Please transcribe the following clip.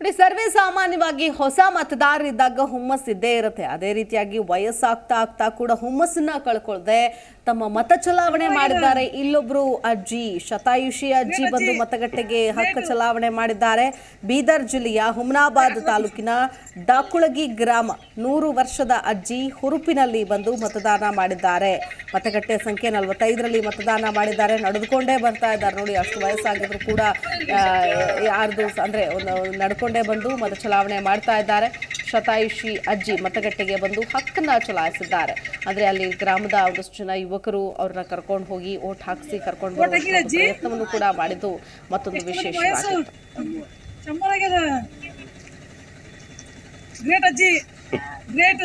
ನೋಡಿ ಸರ್ವೇ ಸಾಮಾನ್ಯವಾಗಿ ಹೊಸ ಮತದಾರರಿದ್ದಾಗ ಹುಮ್ಮಸ್ ಇದ್ದೇ ಇರುತ್ತೆ. ಅದೇ ರೀತಿಯಾಗಿ ವಯಸ್ಸಾಗ್ತಾ ಆಗ್ತಾ ಕೂಡ ಹುಮ್ಮಸ್ಸನ್ನ ಕಳ್ಕೊಳ್ದೆ ತಮ್ಮ ಮತ ಚಲಾವಣೆ ಮಾಡಿದ್ದಾರೆ. ಇಲ್ಲೊಬ್ರು ಅಜ್ಜಿ ಶತಾಯುಷಿ ಅಜ್ಜಿ ಬಂದು ಮತಗಟ್ಟೆಗೆ ಹಕ್ಕು ಚಲಾವಣೆ ಮಾಡಿದ್ದಾರೆ. ಬೀದರ್ ಜಿಲ್ಲೆಯ ಹುಮ್ನಾಬಾದ್ ತಾಲೂಕಿನ ಡಾಕುಳಗಿ ಗ್ರಾಮ ನೂರು ವರ್ಷದ ಅಜ್ಜಿ ಹುರುಪಿನಲ್ಲಿ ಬಂದು ಮತದಾನ ಮಾಡಿದ್ದಾರೆ. ಮತಗಟ್ಟೆ ಸಂಖ್ಯೆ ನಲವತ್ತೈದರಲ್ಲಿ ಮತದಾನ ಮಾಡಿದ್ದಾರೆ. ನಡೆದುಕೊಂಡೇ ಬರ್ತಾ ಇದ್ದಾರೆ. ನೋಡಿ ಅಷ್ಟು ವಯಸ್ಸಾಗಿದ್ರು ಕೂಡ ಯಾರ್ದು ಅಂದ್ರೆ ಒಂದು ನಡ್ಕೊಂಡೇ ಬಂದು ಮತ ಚಲಾವಣೆ ಮಾಡ್ತಾ ಇದ್ದಾರೆ. ಶತಾಯುಷಿ ಅಜ್ಜಿ ಮತಗಟ್ಟೆಗೆ ಬಂದು ಹಕ್ಕನ್ನ ಚಲಾಯಿಸಿದ್ದಾರೆ. ಅಂದರೆ ಅಲ್ಲಿ ಗ್ರಾಮದ ಒಂದಷ್ಟು ಜನ ಯುವಕರು ಅವ್ರನ್ನ ಕರ್ಕೊಂಡು ಹೋಗಿ ಓಟ್ ಹಾಕಿಸಿ ಕರ್ಕೊಂಡು ಪ್ರಯತ್ನವನ್ನು ಕೂಡ ಮಾಡಿದ್ದು ಮತ್ತೊಂದು ವಿಶೇಷ ಗ್ರೇಟ್ ಅಜ್ಜಿ. ಗ್ರೇಟ್